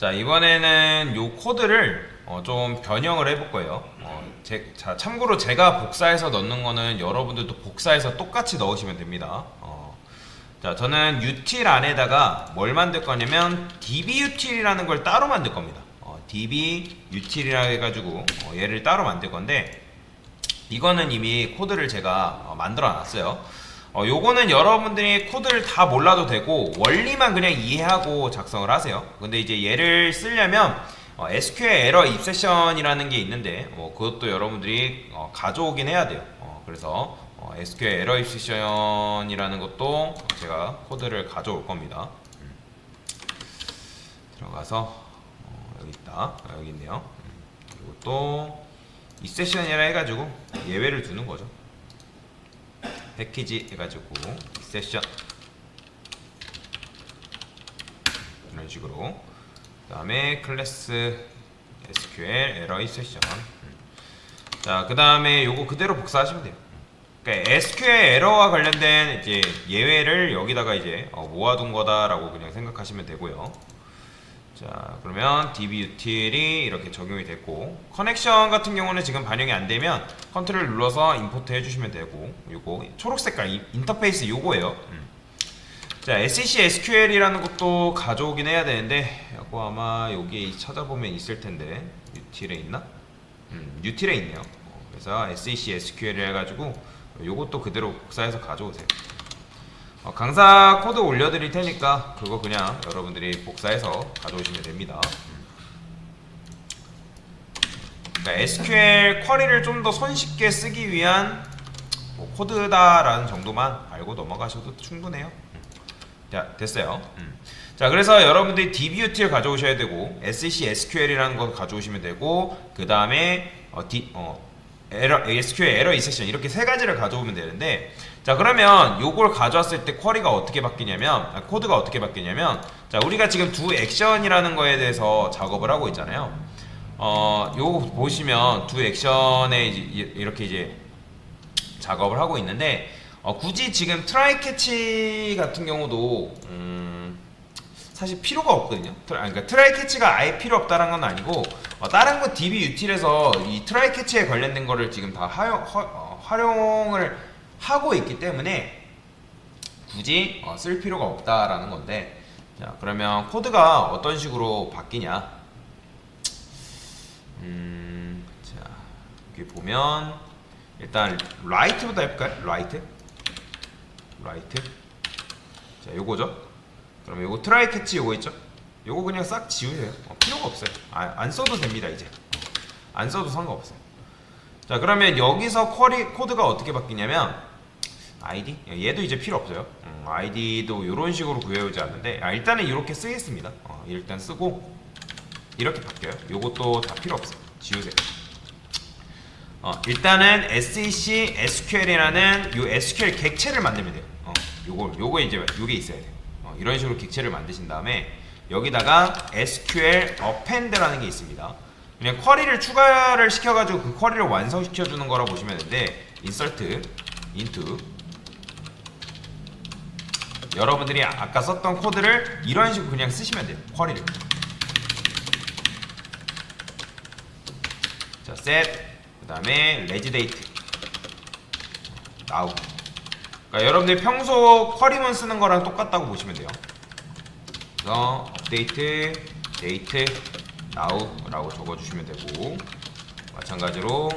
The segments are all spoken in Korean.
자 이번에는 요 코드를 어, 좀 변형을 해볼 거예요. 어, 제, 자 참고로 제가 복사해서 넣는 거는 여러분들도 복사해서 똑같이 넣으시면 됩니다. 어, 자 저는 util 안에다가 뭘 만들 거냐면 dbutil이라는 걸 따로 만들 겁니다. 어, dbutil이라 해가지고 어, 얘를 따로 만들 건데 이거는 이미 코드를 제가 어, 만들어 놨어요. 어, 요거는 여러분들이 코드를 다 몰라도 되고 원리만 그냥 이해하고 작성을 하세요. 근데 이제 얘를 쓰려면 어, SQL 에러 입세션이라는 게 있는데 어, 그것도 여러분들이 어, 가져오긴 해야 돼요. 어, 그래서 어, SQL 에러 입세션이라는 것도 제가 코드를 가져올 겁니다. 음. 들어가서 어, 여기 있다. 아, 여기 있네요. 음. 이것도 입세션이라 해가지고 예외를 두는 거죠. 패키지 해가지고 세션. 이런 식으로. 그 다음에 클래스 SQL 에러 세션. 자 그 다음에 요거 그대로 복사하시면 돼요. 그러니까 SQL 에러와 관련된 이제 예외를 여기다가 이제 어, 모아둔 거다라고 그냥 생각하시면 되고요 자 그러면 dbutil이 이렇게 적용이 됐고 커넥션 같은 경우는 지금 반영이 안 되면 컨트롤 눌러서 임포트 해주시면 되고 요거 초록 색깔 이- 인터페이스 요거예요 음. 자 SEC SQL이라는 것도 가져오긴 해야 되는데 이거 아마 여기 찾아보면 있을 텐데 util에 있나? 음 util에 있네요 어, 그래서 SEC SQL 해가지고 요것도 그대로 복사해서 가져오세요 어, 강사 코드 올려드릴 테니까 그거 그냥 여러분들이 복사해서 가져오시면 됩니다. 그러니까 SQL 쿼리를 좀 더 손쉽게 쓰기 위한 뭐 코드다라는 정도만 알고 넘어가셔도 충분해요. 자 됐어요. 음. 자 그래서 여러분들이 dbutil 가져오셔야 되고 SEC SQL이라는 거 가져오시면 되고 그 다음에 어, 어, SQL 에러 이세션 이렇게 세 가지를 가져오면 되는데 자 그러면 요걸 가져왔을 때 쿼리가 어떻게 바뀌냐면 아, 코드가 어떻게 바뀌냐면 자 우리가 지금 두 액션이라는 거에 대해서 작업을 하고 있잖아요 어 요거 보시면 두 액션에 이제 이- 이렇게 이제 작업을 하고 있는데 어, 굳이 지금 트라이 캐치 같은 경우도 음, 사실 필요가 없거든요. 트라, 그러니까 트라이 캐치가 아예 필요 없다는 건 아니고 어, 다른 거 DB 유틸에서 이 트라이 캐치에 관련된 거를 지금 다 하용, 허- 어, 활용을 하고 있기 때문에 굳이 어, 쓸 필요가 없다라는 건데. 자 그러면 코드가 어떤 식으로 바뀌냐? 음, 자 여기 보면 일단 라이트부터 해볼까요? 라이트 라이트 자 요거죠? 그럼 요거 트라이 캐치 요거 있죠? 요거 그냥 싹 지우세요. 어, 필요가 없어요. 아, 안 써도 됩니다 이제. 안 써도 상관없어요. 자 그러면 여기서 쿼리 코드가 어떻게 바뀌냐면 아이디 얘도 이제 필요 없어요 음, 아이디도 이런 식으로 구해오지 않는데 아, 일단은 이렇게 쓰겠습니다 어, 일단 쓰고 이렇게 바뀌어요 요것도 다 필요 없어요 지우세요 어, 일단은 SEC SQL이라는 요 SQL 객체를 만들면 돼요. 어, 요거 요거 이제 요게 있어야 돼요. 어, 이런 식으로 객체를 만드신 다음에 여기다가 SQL append라는 게 있습니다. 그냥 쿼리를 추가를 시켜가지고 그 쿼리를 완성시켜 주는 거라 보시면 되는데 insert into 여러분들이 아까 썼던 코드를 이런 식으로 그냥 쓰시면 돼요. 쿼리를. 자, set 그다음에 레지 데이트 나우 그러니까 여러분들 평소 쿼리문 쓰는 거랑 똑같다고 보시면 돼요 그래서 업데이트 데이트 나우라고 적어 주시면 되고 마찬가지로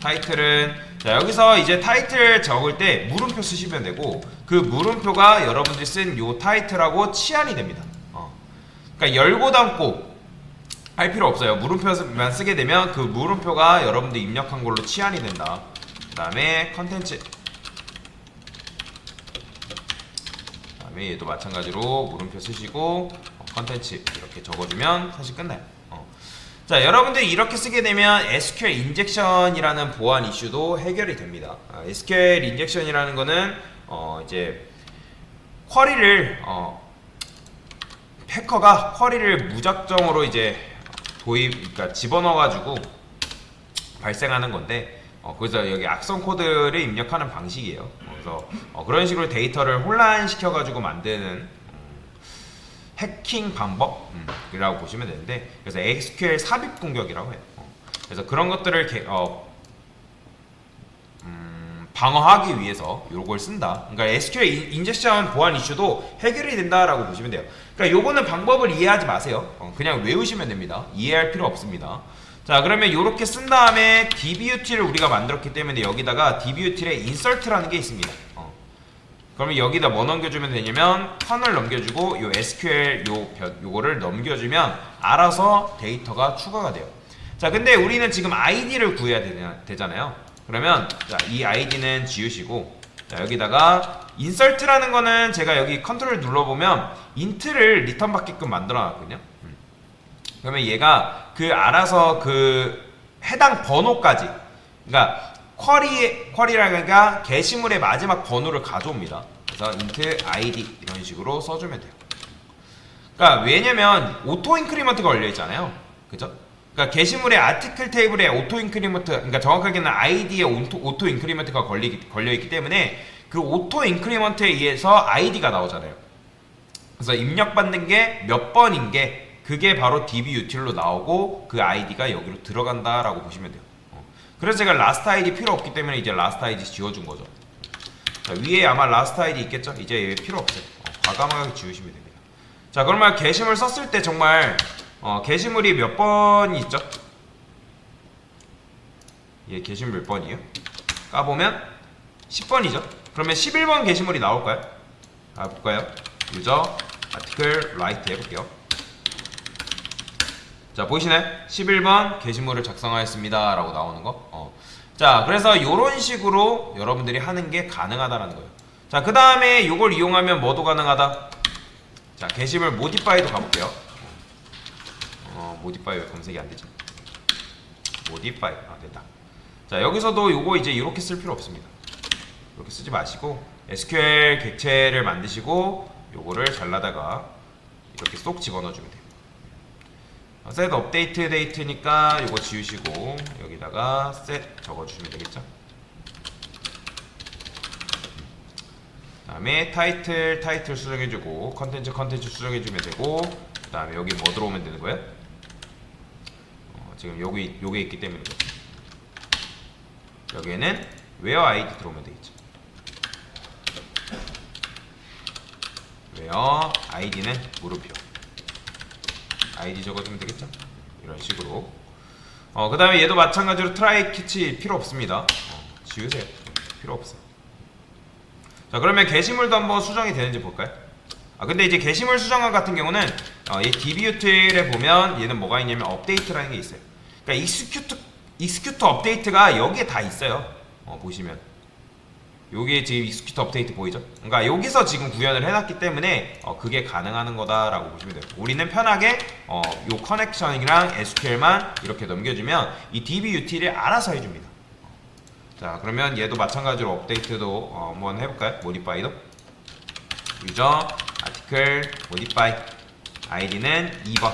타이틀은 자 여기서 이제 타이틀 적을 때 물음표 쓰시면 되고 그 물음표가 여러분들이 쓴 요 타이틀하고 치환이 됩니다 어. 그러니까 열고 닫고 할 필요 없어요. 물음표만 쓰게 되면 그 물음표가 여러분들 입력한 걸로 치환이 된다. 그 다음에 컨텐츠. 그 다음에 얘도 마찬가지로 물음표 쓰시고 어, 컨텐츠 이렇게 적어주면 사실 끝나요. 어. 자, 여러분들이 이렇게 쓰게 되면 SQL 인젝션이라는 보안 이슈도 해결이 됩니다. 아, SQL 인젝션이라는 거는 어, 이제 쿼리를 어, 해커가 쿼리를 무작정으로 이제 도입, 그러니까 집어넣어 가지고 발생하는 건데, 어, 그래서 여기 악성 코드를 입력하는 방식이에요. 그래서 어, 그런 식으로 데이터를 혼란시켜 가지고 만드는 음, 해킹 방법이라고 보시면 되는데 그래서 SQL 삽입 공격이라고 해요. 어. 그래서 그런 것들을 개- 어, 음, 방어하기 위해서 요걸 쓴다. 그러니까 SQL 인- 인젝션 보안 이슈도 해결이 된다라고 보시면 돼요. 그러니까 요거는 방법을 이해하지 마세요. 어, 그냥 외우시면 됩니다. 이해할 필요 없습니다. 자 그러면 이렇게 쓴 다음에 dbut를 우리가 만들었기 때문에 여기다가 dbut의 insert라는 게 있습니다. 어. 그러면 여기다 뭐 넘겨주면 되냐면 턴을 넘겨주고 요 SQL 요 벼- 요거를 넘겨주면 알아서 데이터가 추가가 돼요. 자 근데 우리는 지금 아이디를 구해야 되냐, 되잖아요. 그러면 자, 이 아이디는 지우시고 자, 여기다가 insert라는 거는 제가 여기 컨트롤 눌러보면 int를 리턴 받게끔 만들어 놨거든요. 음. 그러면 얘가 그 알아서 그 해당 번호까지 그러니까 쿼리 쿼리라가 게시물의 마지막 번호를 가져옵니다. 그래서 int id 이런 식으로 써주면 돼요. 그러니까 왜냐면 오토 인크리먼트가 걸려 있잖아요. 그죠? 그러니까 게시물의 아티클 테이블에 오토 인크리먼트 그러니까 정확하게는 id에 오토, 오토 인크리먼트가 걸리, 걸려 있기 때문에 그 오토 인크리먼트에 의해서 id가 나오잖아요. 그래서 입력받는 게 몇 번인 게 그게 바로 db util로 나오고 그 id가 여기로 들어간다라고 보시면 돼요. 어. 그래서 제가 last id 필요 없기 때문에 이제 last id 지워준 거죠. 자, 위에 아마 last id 있겠죠? 이제 얘 필요 없어요. 어, 과감하게 지우시면 됩니다. 자, 그러면 게시물 썼을 때 정말 어, 게시물이 몇 번 있죠? 얘 게시물 몇 번이에요? 까보면 10번이죠? 그러면 11번 게시물이 나올까요? 아, 볼까요? 유저 아티클 라이트 해볼게요. 자, 보이시나요? 11번 게시물을 작성하였습니다. 라고 나오는 거. 어. 자, 그래서 이런 식으로 여러분들이 하는 게 가능하다라는 거예요. 자, 그 다음에 이걸 이용하면 뭐도 가능하다? 자, 게시물 모디파이도 가볼게요. 어, 모디파이 왜 검색이 안 되지? 모디파이. 아, 됐다. 자, 여기서도 요거 이제 이렇게 쓸 필요 없습니다. 이렇게 쓰지 마시고 SQL 객체를 만드시고 요거를 잘라다가 이렇게 쏙 집어넣어주면 돼요. 어, set 업데이트 데이트니까 요거 지우시고 여기다가 set 적어주시면 되겠죠. 다음에 타이틀 타이틀 수정해주고 컨텐츠 컨텐츠 수정해주면 되고 그 다음에 여기 뭐 들어오면 되는 거예요? 어, 지금 여기 요게 있기 때문에. 여기에는 where id 들어오면 되겠죠. where id는 무릎표 id 적어주면 되겠죠? 이런 식으로. 어, 그 다음에 얘도 마찬가지로 트라이 키치 필요 없습니다. 어, 지우세요. 필요 없어 자 그러면 게시물도 한번 수정이 되는지 볼까요? 아 근데 이제 게시물 수정과 같은 경우는 어, 이 dbutil에 보면 얘는 뭐가 있냐면 업데이트라는 게 있어요. 그러니까 익스큐트 익스큐트 업데이트가 여기에 다 있어요. 어, 보시면 요게 지금 익스큐트 업데이트 보이죠? 그러니까 여기서 지금 구현을 해놨기 때문에 어, 그게 가능한 거다라고 보시면 돼요. 우리는 편하게 어, 요 커넥션이랑 SQL만 이렇게 넘겨주면 이 DB util을 알아서 해줍니다. 자 그러면 얘도 마찬가지로 업데이트도 어, 한번 해볼까요? 모디파이도 유저 아티클 모디파이 아이디는 2번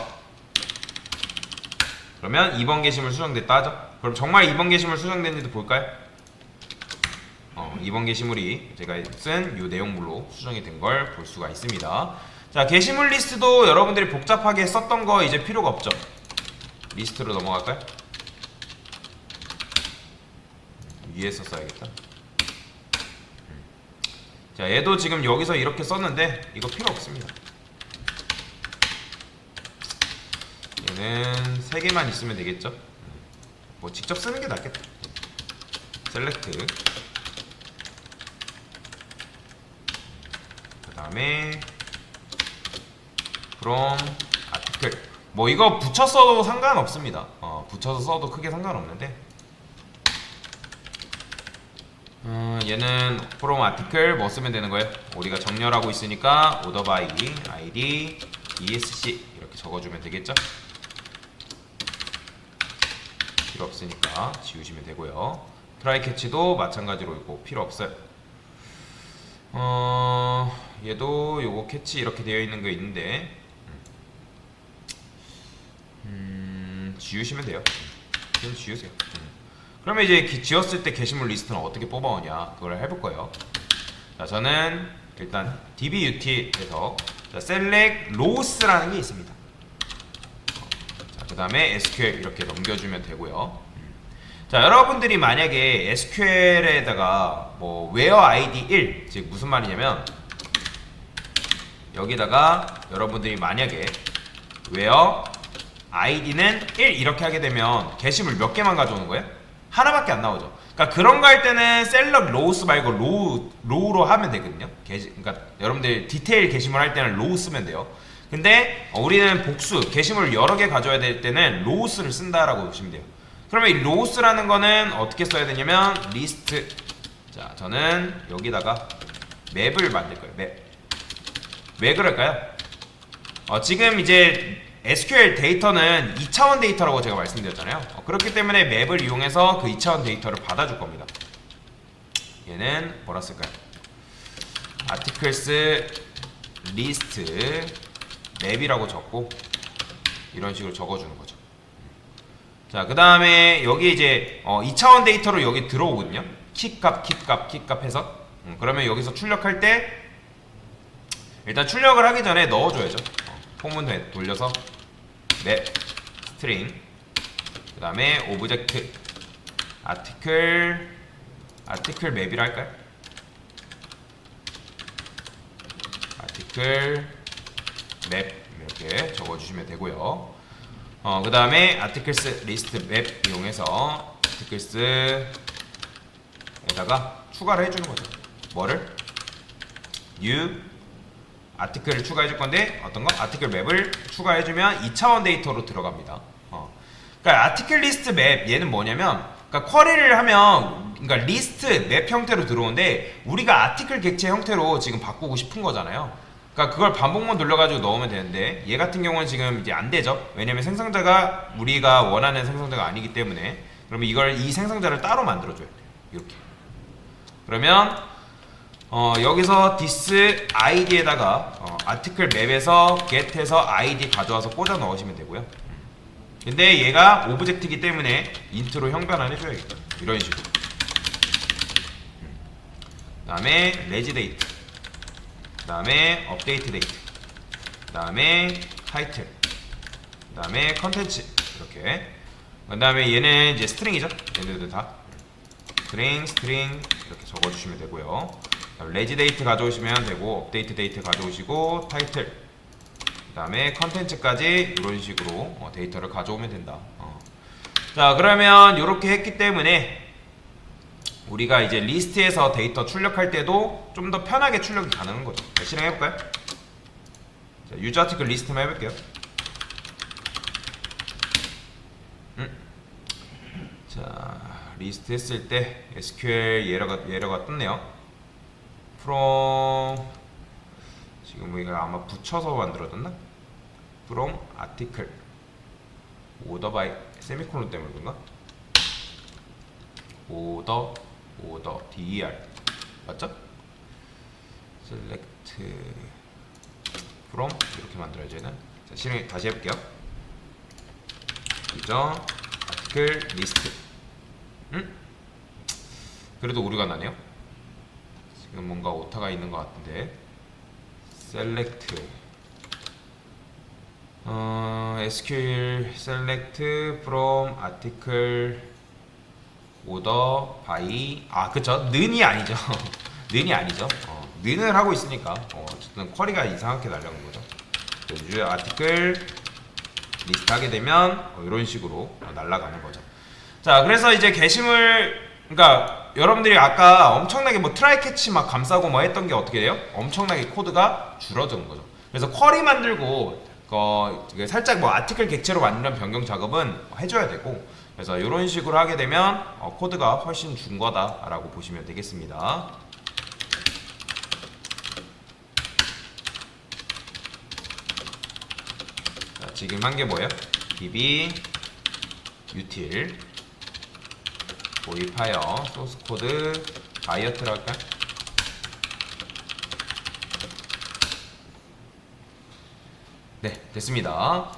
그러면 2번 게시물 수정됐다 하죠? 그럼 정말 2번 게시물 수정됐는지도 볼까요? 어, 이번 게시물이 제가 쓴 이 내용물로 수정이 된 걸 볼 수가 있습니다. 자, 게시물 리스트도 여러분들이 복잡하게 썼던 거 이제 필요가 없죠. 리스트로 넘어갈까요? 위에서 써야겠다. 음. 자, 얘도 지금 여기서 이렇게 썼는데 이거 필요 없습니다. 얘는 세 개만 있으면 되겠죠? 음. 뭐 직접 쓰는 게 낫겠다. 셀렉트 다음에 from article 뭐 이거 붙였어도 상관없습니다. 어, 붙여서 써도 크게 상관없는데. 어, 얘는 from article 뭐 쓰면 되는 거예요? 우리가 정렬하고 있으니까 order by id esc 이렇게 적어주면 되겠죠? 필요 없으니까 지우시면 되고요. 트라이 캐치도 마찬가지로 이거 필요 없어요. 어 얘도 요거 캐치 이렇게 되어 있는 거 있는데 음 지우시면 돼요 그럼 지우세요 음. 그러면 이제 기- 지웠을 때 게시물 리스트는 어떻게 뽑아오냐 그걸 해볼 거예요 자 저는 일단 dbutil에서 자, select lows라는 게 있습니다. 자, 그 다음에 SQL 이렇게 넘겨주면 되고요. 자, 여러분들이 만약에 SQL에다가 뭐 where id 1, 즉 무슨 말이냐면 여기다가 여러분들이 만약에 where id는 1 이렇게 하게 되면 게시물 몇 개만 가져오는 거예요? 하나밖에 안 나오죠. 그러니까 그런 거 할 때는 셀럽 로우스 말고 로우 로우로 하면 되거든요. 게시, 그러니까 여러분들 디테일 게시물 할 때는 로우 쓰면 돼요. 근데 어, 우리는 복수 게시물 여러 개 가져야 될 때는 로우스를 쓴다라고 보시면 돼요. 그러면 이 로우스라는 거는 어떻게 써야 되냐면 리스트 자 저는 여기다가 맵을 만들 거예요. 맵. 왜 그럴까요? 어, 지금 이제 SQL 데이터는 2차원 데이터라고 제가 말씀드렸잖아요. 어, 그렇기 때문에 맵을 이용해서 그 2차원 데이터를 받아줄 겁니다. 얘는 뭐라 쓸까요? articles list 맵이라고 적고 이런 식으로 적어주는 거죠. 자, 그 다음에 여기 이제 어, 2차원 데이터로 여기 들어오거든요. 키 값, 키 값, 키 값 해서 음, 그러면 여기서 출력할 때 일단 출력을 하기 전에 넣어줘야죠. 어, 포문 되- 돌려서 맵 스트링 그 다음에 오브젝트 아티클 아티클 맵이라 할까요? 아티클 맵 이렇게 적어주시면 되고요. 어, 그 다음에 아티클스 리스트 맵 이용해서 아티클스에다가 추가를 해주는 거죠. 뭐를? new 아티클을 추가해 줄 건데 어떤 거? 아티클 맵을 추가해 주면 2차원 데이터로 들어갑니다. 어. 그러니까 아티클 리스트 맵 얘는 뭐냐면 그러니까 쿼리를 하면 그러니까 리스트 맵 형태로 들어오는데 우리가 아티클 객체 형태로 지금 바꾸고 싶은 거잖아요. 그러니까 그걸 반복만 돌려가지고 넣으면 되는데 얘 같은 경우는 지금 이제 안 되죠. 왜냐면 생성자가 우리가 원하는 생성자가 아니기 때문에 그러면 이걸 이 생성자를 따로 만들어줘야 돼요. 이렇게. 그러면 어, 여기서 this id에다가 어, 아티클 맵에서 get해서 id 가져와서 꽂아 넣으시면 되고요. 근데 얘가 오브젝트이기 때문에 인트로 형변환 해줘야겠다. 이런 식으로. 그 다음에 레지 데이트. 그 다음에 업데이트 데이트. 그 다음에 타이틀. 그 다음에 컨텐츠. 이렇게. 그 다음에 얘는 이제 스트링이죠. 얘네들 다. 스트링, 스트링 이렇게 적어주시면 되고요. 레지 데이트 가져오시면 되고 업데이트 데이트 가져오시고 타이틀 그 다음에 컨텐츠까지 이런 식으로 어, 데이터를 가져오면 된다. 어. 자 그러면 이렇게 했기 때문에 우리가 이제 리스트에서 데이터 출력할 때도 좀 더 편하게 출력이 가능한 거죠. 자, 실행해볼까요? 자, 유저 아티클 리스트만 해볼게요. 음. 자 리스트 했을 때 SQL 예러가 예러가 떴네요. From 지금 우리가 아마 붙여서 만들어졌나? from article order by 세미콜론 때문에 그런가? order order der 맞죠? select from 이렇게 만들어야죠 얘는 자 실행 다시 해볼게요 그죠? article list 음? 그래도 오류가 나네요 지금 뭔가 오타가 있는 것 같은데. Select. 어, SQL select from article order by 아 그쵸? 는이 아니죠. 는이 아니죠. 어, 는을 하고 있으니까. 어, 어쨌든 쿼리가 이상하게 날려는 거죠. 유 아티클 리스트 하게 되면 어, 이런 식으로 어, 날아가는 거죠. 자 그래서 이제 게시물 그러니까 여러분들이 아까 엄청나게 뭐 트라이 캐치 막 감싸고 뭐 했던 게 어떻게 돼요? 엄청나게 코드가 줄어드는 거죠. 그래서 쿼리 만들고 어, 살짝 뭐 아티클 객체로 만드는 변경 작업은 해줘야 되고 그래서 이런 식으로 하게 되면 어, 코드가 훨씬 준 거다라고 보시면 되겠습니다. 자, 지금 한 게 뭐예요? db util 모입하여 소스 코드 다이어트를 할까? 네, 됐습니다.